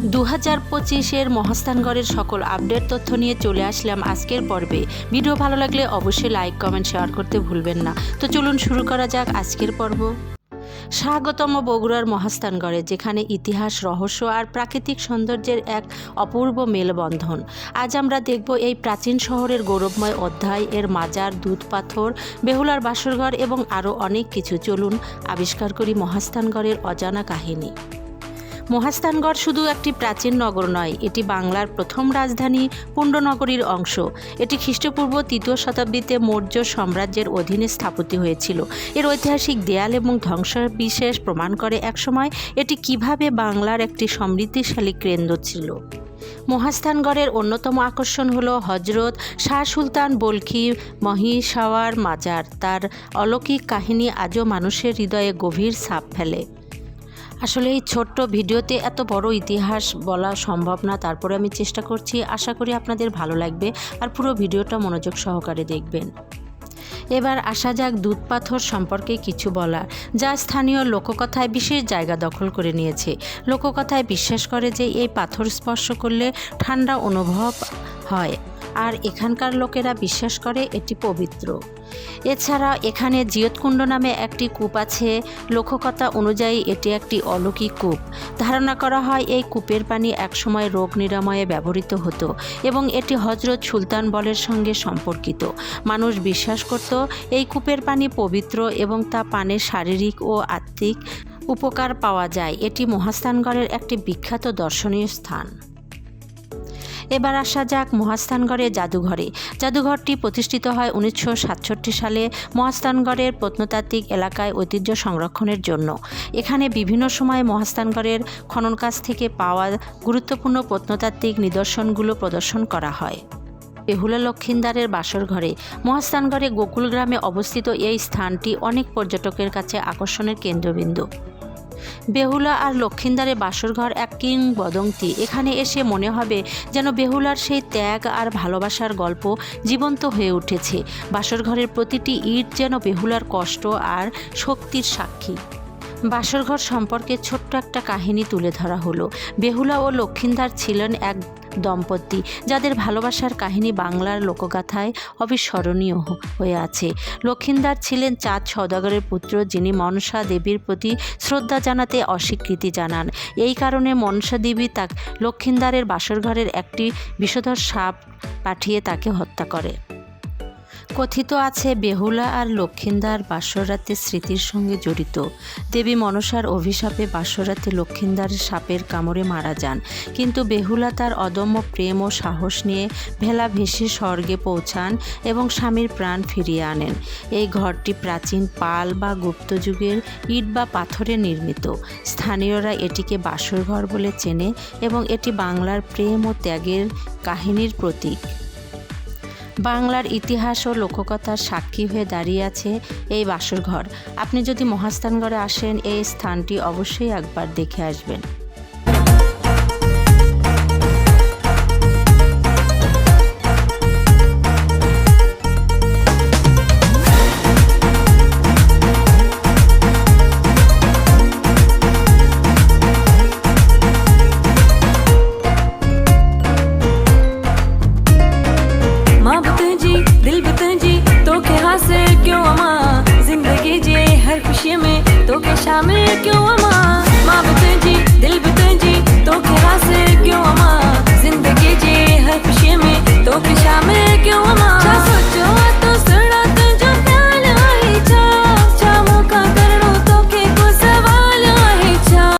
দু হাজার পঁচিশের মহাস্থানগড়ের সকল আপডেট তথ্য নিয়ে চলে আসলাম আজকের পর্বে। ভিডিও ভালো লাগলে অবশ্যই লাইক, কমেন্ট, শেয়ার করতে ভুলবেন না। তো চলুন শুরু করা যাক আজকের পর্ব। স্বাগতম বগুড়ার মহাস্থানগড়ে, যেখানে ইতিহাস, রহস্য আর প্রাকৃতিক সৌন্দর্যের এক অপূর্ব মেলবন্ধন। আজ আমরা দেখব এই প্রাচীন শহরের গৌরবময় অধ্যায়, এর মাজার, দুধ পাথর, বেহুলার বাসরঘর এবং আরও অনেক কিছু। চলুন আবিষ্কার করি মহাস্থানগড়ের অজানা কাহিনী। মহাস্থানগড় শুধু একটি প্রাচীন নগর নয়, এটি বাংলার প্রথম রাজধানী পুণ্ডনগরীর অংশ। এটি খ্রিস্টপূর্ব তৃতীয় শতাব্দীতে মৌর্য সাম্রাজ্যের অধীনে স্থাপিত হয়েছিল। এর ঐতিহাসিক দেয়াল এবং ধ্বংসবিশেষ প্রমাণ করে একসময় এটি কীভাবে বাংলার একটি সমৃদ্ধিশালী কেন্দ্র ছিল। মহাস্থানগড়ের অন্যতম আকর্ষণ হল হজরত শাহ সুলতান বলখি মহিষাওয়ার মাজার। তার অলৌকিক কাহিনী আজও মানুষের হৃদয়ে গভীর ছাপ ফেলে। আসলে এই ছোট্ট ভিডিওতে এত বড় ইতিহাস বলা সম্ভব না, তারপরে আমি চেষ্টা করছি, আশা করি আপনাদের ভালো লাগবে আর পুরো ভিডিওটা মনোযোগ সহকারে দেখবেন। এবার আসা যাক দুধ পাথর সম্পর্কে কিছু বলা যা স্থানীয় লোককথায় বিশেষ জায়গা দখল করে নিয়েছে। লোককথায় বিশ্বাস করে যে এই পাথর স্পর্শ করলে ঠান্ডা অনুভব হয়, আর এখানকার লোকেরা বিশ্বাস করে এটি পবিত্র। এছাড়া এখানে জিয়তকুণ্ড নামে একটি কূপ আছে। লোককথা অনুযায়ী এটি একটি অলৌকিক কূপ। ধারণা করা হয় এই কূপের পানি একসময় রোগ নিরাময়ে ব্যবহৃত হতো এবং এটি হজরত সুলতান বলের সঙ্গে সম্পর্কিত। মানুষ বিশ্বাস করত এই কূপের পানি পবিত্র এবং তা পানে শারীরিক ও আত্মিক উপকার পাওয়া যায়। এটি মহাস্থানগড়ের একটি বিখ্যাত দর্শনীয় স্থান। এবার আসা যাক মহাস্থানগড়ের জাদুঘরে। জাদুঘরটি প্রতিষ্ঠিত হয় উনিশশো সাতষট্টি সালে মহাস্থানগড়ের প্রত্নতাত্ত্বিক এলাকায় ঐতিহ্য সংরক্ষণের জন্য। এখানে বিভিন্ন সময় মহাস্থানগড়ের খনন কাজ থেকে পাওয়া গুরুত্বপূর্ণ প্রত্নতাত্ত্বিক নিদর্শনগুলো প্রদর্শন করা হয়। বেহুলা লক্ষিন্দারের বাসর ঘরে মহাস্থানগড়ে গোকুল গ্রামে অবস্থিত এই স্থানটি অনেক পর্যটকের কাছে আকর্ষণের কেন্দ্রবিন্দু। বেহুলা আর লক্ষিন্দারের বাসরঘর এক কিংবদন্তি। এখানে এসে মনে হবে যেন বেহুলার সেই ত্যাগ আর ভালোবাসার গল্প জীবন্ত হয়ে উঠেছে। বাসরঘরের প্রতিটি ইট যেন বেহুলার কষ্ট আর শক্তির সাক্ষী। বাসরঘর সম্পর্কে ছোট্ট একটা কাহিনী তুলে ধরা হলো। বেহুলা ও লক্ষিন্দার ছিলেন এক দম্পতি, যাদের ভালোবাসার কাহিনী বাংলার লোকগাথায় অবিস্মরণীয় হয়ে আছে। লক্ষিন্দার ছিলেন চাঁদ সদাগরের পুত্র, যিনি মনসা দেবীর প্রতি শ্রদ্ধা জানাতে অস্বীকৃতি জানান। এই কারণে মনসা দেবী তা লক্ষিন্দারের বাসরঘরের একটি বিষধর সাপ পাঠিয়ে তাকে হত্যা করে। কথিত আছে, বেহুলা আর লক্ষিন্দার বাসরাতে স্মৃতির সঙ্গে জড়িত। দেবী মনসার অভিশাপে বাসরাতে লক্ষিন্দার সাপের কামড়ে মারা যান। কিন্তু বেহুলা তার অদম্য প্রেম ও সাহস নিয়ে ভেলা ভেসে স্বর্গে পৌঁছান এবং স্বামীর প্রাণ ফিরিয়ে আনেন। এই ঘরটি প্রাচীন পাল বা গুপ্ত যুগের ইট বা পাথরে নির্মিত। স্থানীয়রা এটিকে বাসর ঘর বলে চেনে এবং এটি বাংলার প্রেম ও ত্যাগের কাহিনীর প্রতীক। বাংলার ইতিহাস ও লোককথার সাক্ষী হয়ে দাঁড়িয়ে আছে এই বাসরঘর। আপনি যদি মহাস্থানগড়ে আসেন, এই স্থানটি অবশ্যই একবার দেখে আসবেন। में क्यों अमा माँ बतें जी दिल बते